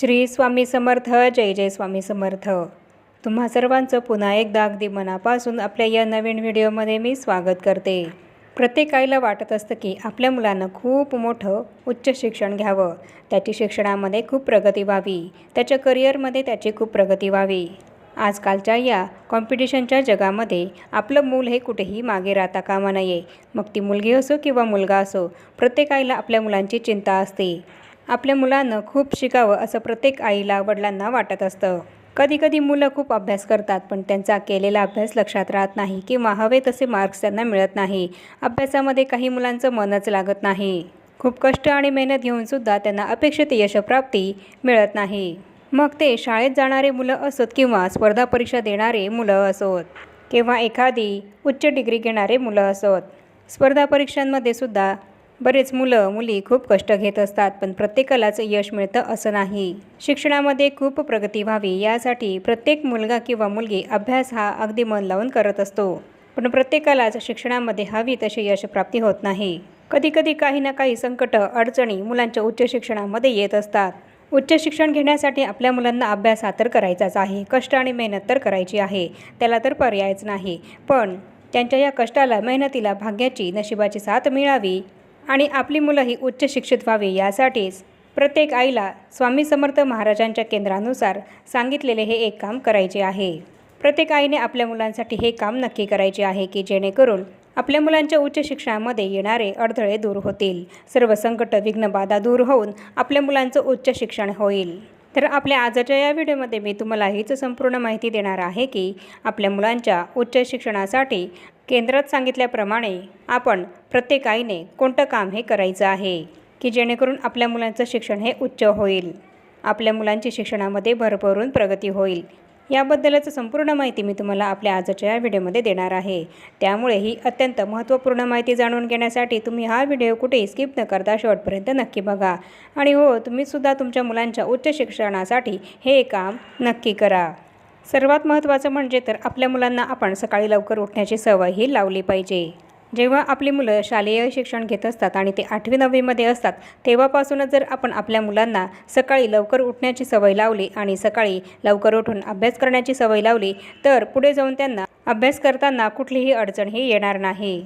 श्री स्वामी समर्थ जय जय स्वामी समर्थ. तुम्हा सर्वांचं पुन्हा एकदा अगदी मनापासून आपल्या या नवीन व्हिडिओमध्ये मी स्वागत करते. प्रत्येक आईला वाटत असतं की आपल्या मुलांना खूप मोठं उच्च शिक्षण घ्यावं. त्याची शिक्षणामध्ये खूप प्रगती व्हावी. त्याच्या करिअरमध्ये त्याची खूप प्रगती व्हावी. आजकालच्या या कॉम्पिटिशनच्या जगामध्ये आपलं मूल हे कुठेही मागे राहता कामा नये. मग ती मुलगी असो किंवा मुलगा असो प्रत्येक आईला आपल्या मुलांची चिंता असते. आपल्या मुलांना खूप शिकावं असं प्रत्येक आईला वडिलांना वाटत असतं. कधीकधी मुलं खूप अभ्यास करतात पण त्यांचा केलेला अभ्यास लक्षात राहत नाही किंवा हवे तसे मार्क्स त्यांना मिळत नाही. अभ्यासामध्ये काही मुलांचं मनच लागत नाही. खूप कष्ट आणि मेहनत घेऊनसुद्धा त्यांना अपेक्षित यशप्राप्ती मिळत नाही. मग ते शाळेत जाणारे मुलं असोत किंवा स्पर्धा परीक्षा देणारे मुलं असोत किंवा एखादी उच्च डिग्री घेणारे मुलं असोत. स्पर्धा परीक्षांमध्ये सुद्धा बरेच मुलं मुली खूप कष्ट घेत असतात पण प्रत्येकालाच यश मिळतं असं नाही. शिक्षणामध्ये खूप प्रगती व्हावी यासाठी प्रत्येक मुलगा किंवा मुलगी अभ्यास हा अगदी मन लावून करत असतो. पण प्रत्येकालाच शिक्षणामध्ये हवी तशी यशप्राप्ती होत नाही. कधीकधी काही ना काही संकट अडचणी मुलांच्या उच्च शिक्षणामध्ये येत असतात. उच्च शिक्षण घेण्यासाठी आपल्या मुलांना अभ्यास हा तर करायचाच आहे कष्ट आणि मेहनत तर करायची आहे त्याला तर पर्यायच नाही. पण त्यांच्या या कष्टाला मेहनतीला भाग्याची नशिबाची साथ मिळावी. आणि आपली मुलंही उच्च शिक्षित व्हावी यासाठीच प्रत्येक आईला स्वामी समर्थ महाराजांच्या केंद्रानुसार सांगितलेले हे एक काम करायचे आहे. प्रत्येक आईने आपल्या मुलांसाठी हे काम नक्की करायचे आहे की जेणेकरून आपल्या मुलांच्या उच्च शिक्षणामध्ये येणारे अडथळे दूर होतील. सर्व संकट विघ्नबाधा दूर होऊन आपल्या मुलांचं उच्च शिक्षण होईल. तर आपल्या आजच्या या व्हिडिओमध्ये मी तुम्हाला हीच संपूर्ण माहिती देणार आहे की आपल्या मुलांच्या उच्च शिक्षणासाठी केंद्रात सांगितल्याप्रमाणे आपण प्रत्येक आईने कोणतं काम हे करायचं आहे की जेणेकरून आपल्या मुलांचं शिक्षण हे उच्च होईल. आपल्या मुलांची शिक्षणामध्ये भरभरून प्रगती होईल. याबद्दलच संपूर्ण माहिती मी तुम्हाला आपल्या आजच्या या व्हिडिओमध्ये देणार आहे. त्यामुळे ही अत्यंत महत्त्वपूर्ण माहिती जाणून घेण्यासाठी तुम्ही हा व्हिडिओ कुठेही स्किप न करता शेवटपर्यंत नक्की बघा. आणि हो तुम्हीसुद्धा तुमच्या मुलांच्या उच्च शिक्षणासाठी हे काम नक्की करा. सर्वात महत्त्वाचं म्हणजे तर आपल्या मुलांना आपण सकाळी लवकर उठण्याची सवय ही लावली पाहिजे. जेव्हा आपली मुलं शालेय शिक्षण घेत असतात आणि ते आठवी नववीमध्ये असतात तेव्हापासूनच जर आपण आपल्या मुलांना सकाळी लवकर उठण्याची सवय लावली आणि सकाळी लवकर उठून अभ्यास करण्याची सवय लावली तर पुढे जाऊन त्यांना अभ्यास करताना कुठलीही अडचण ही येणार नाही.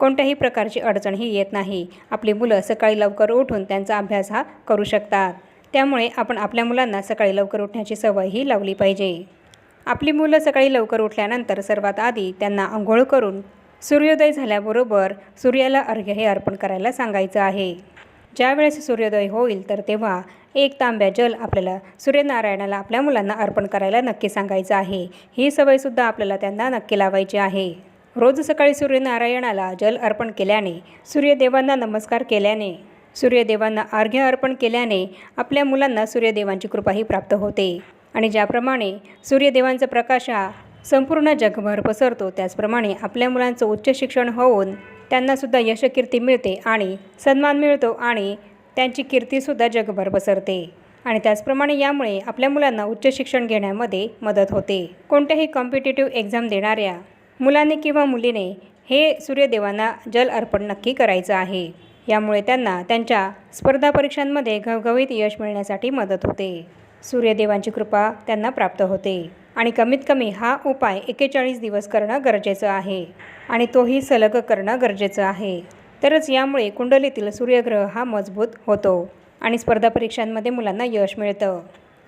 कोणत्याही प्रकारची अडचण ही येत नाही. आपली मुलं सकाळी लवकर उठून त्यांचा अभ्यास हा करू शकतात. त्यामुळे आपण आपल्या मुलांना सकाळी लवकर उठण्याची सवय ही लावली पाहिजे. आपली मुलं सकाळी लवकर उठल्यानंतर सर्वात आधी त्यांना आंघोळ करून सूर्योदय झाल्याबरोबर सूर्याला अर्घ्य हे अर्पण करायला सांगायचं आहे. ज्यावेळेस सूर्योदय होईल तर तेव्हा एक तांब्या जल आपल्याला सूर्यनारायणाला आपल्या मुलांना अर्पण करायला नक्की सांगायचं आहे. ही सवयसुद्धा आपल्याला त्यांना नक्की लावायची आहे. रोज सकाळी सूर्यनारायणाला जल अर्पण केल्याने सूर्यदेवांना नमस्कार केल्याने सूर्यदेवांना अर्घ्य अर्पण केल्याने आपल्या मुलांना सूर्यदेवांची कृपाही प्राप्त होते. आणि ज्याप्रमाणे सूर्यदेवांचा प्रकाश हा संपूर्ण जगभर पसरतो. त्याचप्रमाणे आपल्या मुलांचं उच्च शिक्षण होऊन त्यांनासुद्धा यशकीर्ती मिळते आणि सन्मान मिळतो आणि त्यांची कीर्तीसुद्धा जगभर पसरते. आणि त्याचप्रमाणे यामुळे आपल्या मुलांना उच्च शिक्षण घेण्यामध्ये मदत होते. कोणत्याही कॉम्पिटेटिव्ह एक्झाम देणाऱ्या मुलाने किंवा मुलीने हे सूर्यदेवांना जल अर्पण नक्की करायचं आहे. यामुळे त्यांना त्यांच्या स्पर्धा परीक्षांमध्ये घवघवीत यश मिळण्यासाठी मदत होते. सूर्यदेवांची कृपा त्यांना प्राप्त होते. आणि कमीत कमी हा उपाय एक्केचाळीस दिवस करणं गरजेचं आहे. आणि तोही सलग करणं गरजेचं आहे. तरच यामुळे कुंडलीतील सूर्यग्रह हा मजबूत होतो. आणि स्पर्धा परीक्षांमध्ये मुलांना यश मिळतं.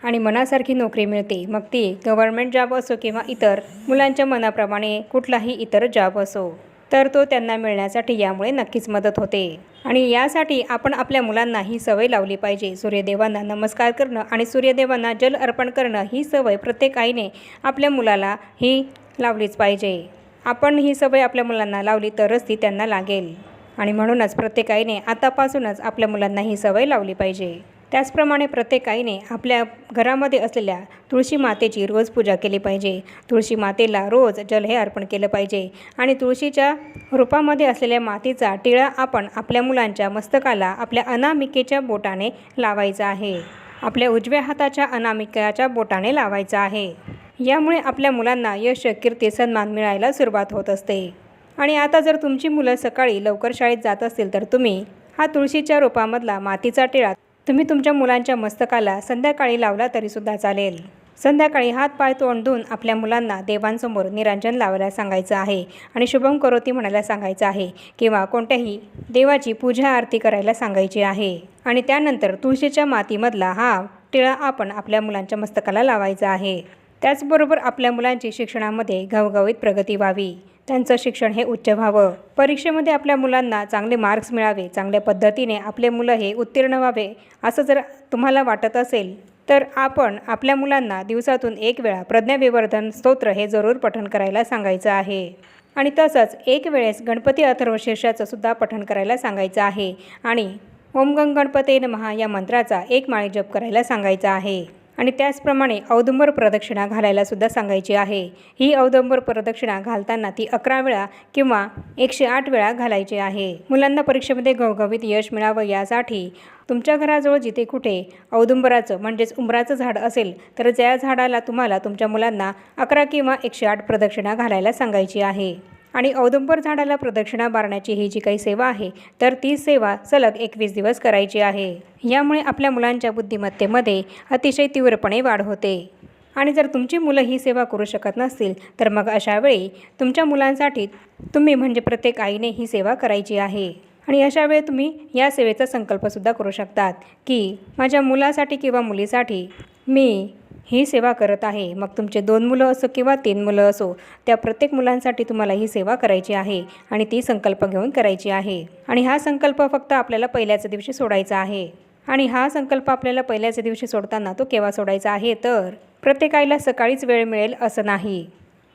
आणि मनासारखी नोकरी मिळते. मग ती गव्हर्नमेंट जॉब असो किंवा इतर मुलांच्या मनाप्रमाणे कुठलाही इतर जॉब असो. तर तो त्यांना मिळण्यासाठी यामुळे नक्कीच मदत होते. आणि यासाठी आपण आपल्या मुलांना ही सवय लावली पाहिजे. सूर्यदेवांना नमस्कार करणं आणि सूर्यदेवांना जल अर्पण करणं ही सवय प्रत्येक आईने आपल्या मुलाला ही लावलीच पाहिजे. आपण ही सवय आपल्या मुलांना लावली तरच ती त्यांना लागेल. आणि म्हणूनच प्रत्येक आईने आतापासूनच आपल्या मुलांना ही सवय लावली पाहिजे. त्याचप्रमाणे प्रत्येक आईने आपल्या घरामध्ये असलेल्या तुळशी मातेची रोज पूजा केली पाहिजे. तुळशी मातेला रोज जल हे अर्पण केलं पाहिजे. आणि तुळशीच्या रूपामध्ये असलेल्या मातीचा टिळा आपण आपल्या मुलांच्या मस्तकाला आपल्या अनामिकेच्या बोटाने लावायचा आहे. आपल्या उजव्या हाताच्या अनामिकाच्या बोटाने लावायचा आहे. यामुळे आपल्या मुलांना यश कीर्ती सन्मान मिळायला सुरुवात होत असते. आणि आता जर तुमची मुलं सकाळी लवकर शाळेत जात असतील तर तुम्ही हा तुळशीच्या रोपामधला मातीचा टिळा तुम्ही तुमच्या मुलांच्या मस्तकाला संध्याकाळी लावला तरीसुद्धा चालेल. संध्याकाळी हात पाय तोंड धुवून आपल्या मुलांना देवांसमोर निरांजन लावायला सांगायचं आहे आणि शुभम करोती म्हणायला सांगायचं आहे किंवा कोणत्याही देवाची पूजा आरती करायला सांगायची आहे. आणि त्यानंतर तुळशीच्या मातीमधला हा टिळा आपण आपल्या मुलांच्या मस्तकाला लावायचा आहे. त्याचबरोबर आपल्या मुलांची शिक्षणामध्ये घवघवीत प्रगती व्हावी. त्यांचं शिक्षण हे उच्च व्हावं. परीक्षेमध्ये आपल्या मुलांना चांगले मार्क्स मिळावे चांगल्या पद्धतीने आपले मुलं हे उत्तीर्ण व्हावे असं जर तुम्हाला वाटत असेल तर आपण आपल्या मुलांना दिवसातून एक वेळा प्रज्ञाविवर्धन स्तोत्र हे जरूर पठण करायला सांगायचं आहे. आणि तसंच एक वेळेस गणपती अथर्वशीर्षाचं सुद्धा पठण करायला सांगायचं आहे. आणि ओम गंग गणपते नमहा या मंत्राचा एक माळी जप करायला सांगायचा आहे. आणि त्याचप्रमाणे औदुंबर प्रदक्षिणा घालायला सुद्धा सांगायची आहे. ही औदुंबर प्रदक्षिणा घालताना ती अकरा वेळा किंवा एकशे आठ वेळा घालायची आहे. मुलांना परीक्षेमध्ये घवघवीत यश मिळावं यासाठी तुमच्या घराजवळ जिथे कुठे औदुंबराचं म्हणजेच उंबराचं झाड असेल तर त्या झाडाला तुम्हाला तुमच्या मुलांना अकरा किंवा एकशे आठ प्रदक्षिणा घालायला सांगायची आहे. आणि औदुंबर झाडाला प्रदक्षिणा मारण्याची ही जी काही सेवा आहे तर ती सेवा सलग एकवीस दिवस करायची आहे. यामुळे आपल्या मुलांच्या बुद्धिमत्तेमध्ये अतिशय तीव्रपणे वाढ होते. आणि जर तुमची मुलं ही सेवा करू शकत नसतील तर मग अशा वेळी तुमच्या मुलांसाठी तुम्ही म्हणजे प्रत्येक आईने ही सेवा करायची आहे. आणि अशा वेळी तुम्ही या सेवेचा संकल्पसुद्धा करू शकतात की माझ्या मुलासाठी किंवा मुलीसाठी मी ही सेवा करत आहे. मग तुमचे दोन मुलं असो किंवा तीन मुलं असो त्या प्रत्येक मुलांसाठी तुम्हाला ही सेवा करायची आहे आणि ती संकल्प घेऊन करायची आहे. आणि हा संकल्प फक्त आपल्याला पहिल्याच दिवशी सोडायचा आहे. आणि हा संकल्प आपल्याला पहिल्याच दिवशी सोडताना तो केव्हा सोडायचा आहे तर? प्रत्येक आईला सकाळीच वेळ मिळेल असं नाही.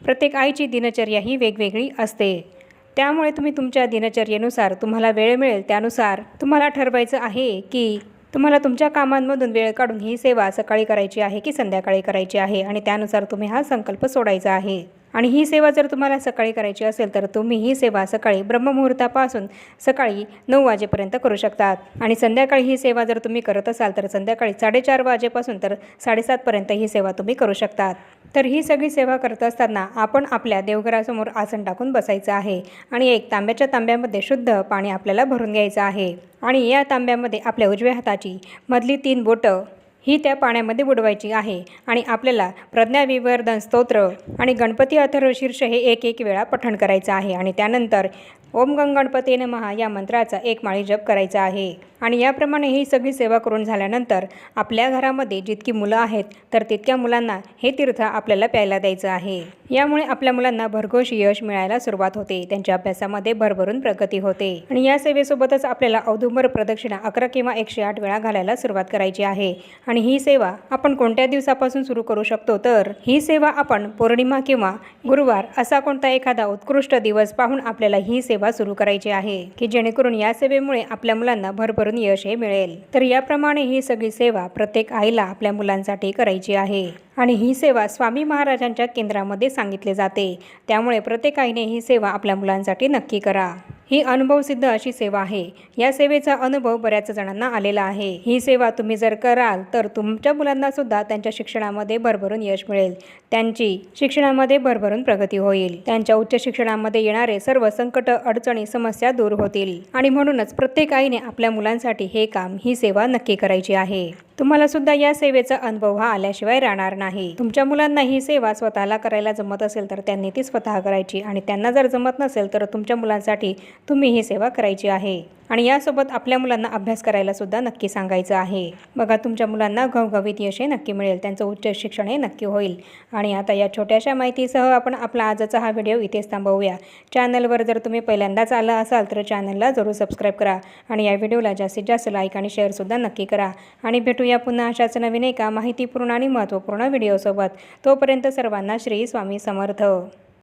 प्रत्येक आईची दिनचर्या ही वेगवेगळी असते. त्यामुळे तुम्ही तुमच्या दिनचर्येनुसार तुम्हाला वेळ मिळेल त्यानुसार तुम्हाला ठरवायचं आहे की तुम्हाला तुमच्या कामांमधून वेळ काढून ही सेवा सकाळी करायची आहे की संध्याकाळी करायची आहे? आणि त्यानुसार तुम्ही हा संकल्प सोडायचा आहे. आणि ही सेवा जर तुम्हाला सकाळी करायची असेल तर तुम्ही ही सेवा सकाळी ब्रह्ममुहूर्तापासून सकाळी नऊ वाजेपर्यंत करू शकतात. आणि संध्याकाळी ही सेवा जर तुम्ही करत असाल तर संध्याकाळी साडेचार वाजेपासून तर साडेसातपर्यंत ही सेवा तुम्ही करू शकतात. तर ही सगळी सेवा करत असताना आपण आपल्या देवघरासमोर आसन टाकून बसायचं आहे आणि एक तांब्याच्या तांब्यामध्ये शुद्ध पाणी आपल्याला भरून घ्यायचं आहे. आणि या तांब्यामध्ये आपल्या उजव्या हाताची मधली तीन बोटं ही त्या पाण्यामध्ये बुडवायची आहे. आणि आपल्याला प्रज्ञाविवर्धन स्तोत्र आणि गणपती अथर्वशीर्ष हे एक एक वेळा पठण करायचं आहे. आणि त्यानंतर ओम गंग महा नमहा या मंत्राचा एक माळी जप करायचा आहे. आणि याप्रमाणे ही सगळी सेवा करून झाल्यानंतर आपल्या घरामध्ये जितकी मुलं आहेत तर तितक्या मुलांना हे तीर्थ आपल्याला प्यायला द्यायचं आहे. यामुळे आपल्या मुलांना भरघोष यश मिळायला सुरुवात होते. त्यांच्या अभ्यासामध्ये भरभरून प्रगती होते. आणि या सेवेसोबतच आपल्याला औदुंबर प्रदक्षिणा अकरा किंवा एकशे आठ वेळा घालायला सुरुवात करायची आहे. आणि ही सेवा आपण कोणत्या दिवसापासून सुरू करू शकतो? तर ही सेवा आपण पौर्णिमा किंवा गुरुवार असा कोणता एखादा उत्कृष्ट दिवस पाहून आपल्याला ही सेवा सेवा सुरू करायची आहे की जेणेकरून या सेवेमुळे आपल्या मुलांना भरभरून यश हे मिळेल. तर याप्रमाणे ही सगळी सेवा प्रत्येक आईला आपल्या मुलांसाठी करायची आहे आणि ही सेवा स्वामी महाराजांच्या केंद्रामध्ये सांगितले जाते. त्यामुळे प्रत्येक आईने ही सेवा आपल्या मुलांसाठी नक्की करा. ही अनुभवसिद्ध अशी सेवा आहे. या सेवेचा अनुभव बऱ्याच जणांना आलेला आहे. ही सेवा तुम्ही जर कराल तर तुमच्या मुलांना सुद्धा त्यांच्या शिक्षणामध्ये भरभरून यश मिळेल. त्यांची शिक्षणामध्ये भरभरून प्रगती होईल. त्यांच्या उच्च शिक्षणामध्ये येणारे सर्व संकट अडचणी समस्या दूर होतील. आणि म्हणूनच प्रत्येक आईने आपल्या मुलांसाठी हे काम ही सेवा नक्की करायची आहे. तुम्हाला सुद्धा या सेवेचा अनुभव हा आल्याशिवाय राहणार नाही. तुमच्या मुलांना ही सेवा स्वतःला करायला जमत असेल तर त्यांनी ती स्वतः करायची. आणि त्यांना जर जमत नसेल तर तुमच्या मुलांसाठी तुम्ही ही सेवा करायची आहे. आणि यासोबत आपल्या मुलांना अभ्यास करायला सुद्धा नक्की सांगायचं आहे. बघा तुमच्या मुलांना घवघवीत यश हे नक्की मिळेल. त्यांचं उच्च शिक्षण हे नक्की होईल. आणि आता या छोट्याशा माहितीसह आपण आपला आजचा हा व्हिडिओ इथेच थांबवूया. चॅनलवर जर तुम्ही पहिल्यांदाच आला असाल तर चॅनलला जरूर सबस्क्राईब करा आणि या व्हिडिओला जास्तीत जास्त लाईक आणि शेअरसुद्धा नक्की करा. आणि भेटूया पुन्हा अशाच नवीन एका माहितीपूर्ण आणि महत्त्वपूर्ण व्हिडिओसोबत. तोपर्यंत सर्वांना श्री स्वामी समर्थ.